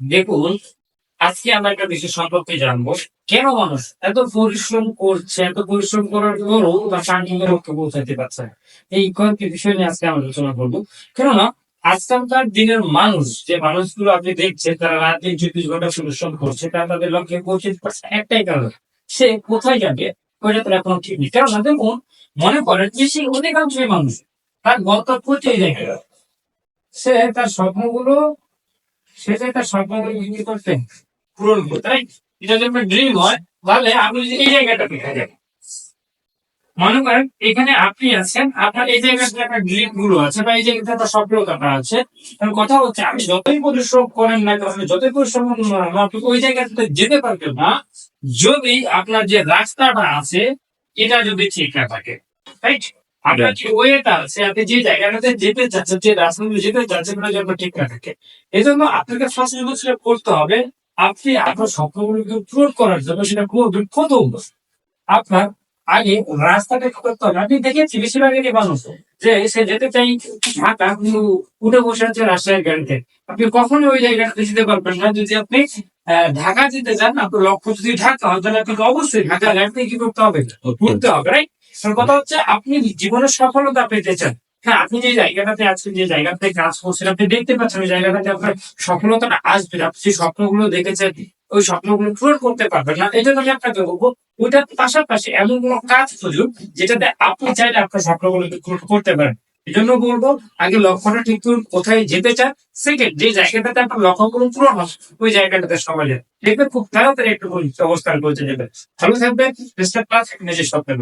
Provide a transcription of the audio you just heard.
দেখুন, আজকে আমরা একটা বিষয় সম্পর্কে জানব কেন মানুষ এত পরিশ্রম করছে, এত পরিশ্রম করার পরও তার শান্তির লক্ষ্যে পৌঁছাতে পারছে। এই কয়েকটি বিষয় নিয়ে আজকে আমরা আলোচনা করব কেননা, আজকালকার দিনের মানুষ, যে মানুষগুলো আপনি দেখছেন, তারা রাত দিন চব্বিশ ঘণ্টা পরিশ্রম করছে, তারা তাদের লক্ষ্যে পৌঁছতে পারছে। একটাই কারণ, সে কোথায় যাবে, ওইটা তার এখনও ঠিক নেই কারণ দেখুন, মনে করেন যে সেই অধিকাংশই মানুষ, তার হচ্ছে এই জায়গায় সে তার স্বপ্নগুলো সে যে তার স্বপ্নগুলো কি করতে পূরণ করতে তাই এটা যদি আপনার ড্রিম হয়, তাহলে আপনি যদি এই জায়গাটা পেয়ে যাবেন মনে করেন, এখানে আপনি আছেন, আপনার এই জায়গাতে একটা ড্রিমগুলো আছে, বা এই জায়গাতে একটা স্বপ্নতা আছে কথা হচ্ছে, আপনি যতই পরিশ্রম করেন না কেন, যতই পরিশ্রম করেন আপনি ওই জায়গাতে যেতে পারবেন না, যদি আপনার যে রাস্তাটা আছে, এটা যদি ঠিক না থাকে রাইট আপনার যে ওয়েটা আছে আপনি যে জায়গাটাতে যেতে চাচ্ছেন যে রাস্তাগুলো যেতে চাচ্ছেন ওটা যেন ঠিক না থাকে। এই জন্য আপনাকে ফার্স্ট যেটা করতে হবে আপনি আপনার স্বপ্নগুলোকে পূরণ করার জন্য সেটা করবেন প্রথম আপনার আগে রাস্তাটা করতে হবে? আপনি দেখেছি বেশিরভাগ এই মানুষ যে সে যেতে চাই ঢাকা উঠে বসে আছে রাজশাহীর গাড়িতে। আপনি কখনো ওই জায়গাটা যেতে পারবেন না। যদি আপনি ঢাকা যেতে চান আপনার লক্ষ্য যদি ঢাকা হয় তাহলে আপনাকে অবশ্যই ঢাকা গাড়িতে কি করতে হবে। ঘুরতে হবে রাইট কথা হচ্ছে আপনি জীবনের সফলতা পেতে চান। হ্যাঁ আপনি যে জায়গাটাতে আছেন যে জায়গাতে কাজ করছেন আপনি দেখতে পাচ্ছেন ওই জায়গাটাতে আপনার সফলতাটা আসবে। আপনি যে স্বপ্নগুলো দেখেছেন ওই স্বপ্নগুলো পূরণ করতে পারবেন না। এটা আমি আপনাকে বলব ওইটার পাশাপাশি এমন কোনো কাজ খুঁজুন যেটাতে আপনি চাইলে আপনার স্বপ্নগুলোকে পূরণ করতে পারেন। এই জন্য বলব, আগে লক্ষ্যটা ঠিক করুন, কোথায় যেতে চান। সেকেন্ড যে জায়গাটাতে আপনার লক্ষ্যগুলো পূরণ হবে, ওই জায়গাটাতে সময় যায় দেখবেন খুব তাড়াতাড়ি একটু অবস্থান পৌঁছে যাবে। ভালো থাকবে নিজের স্বপ্নের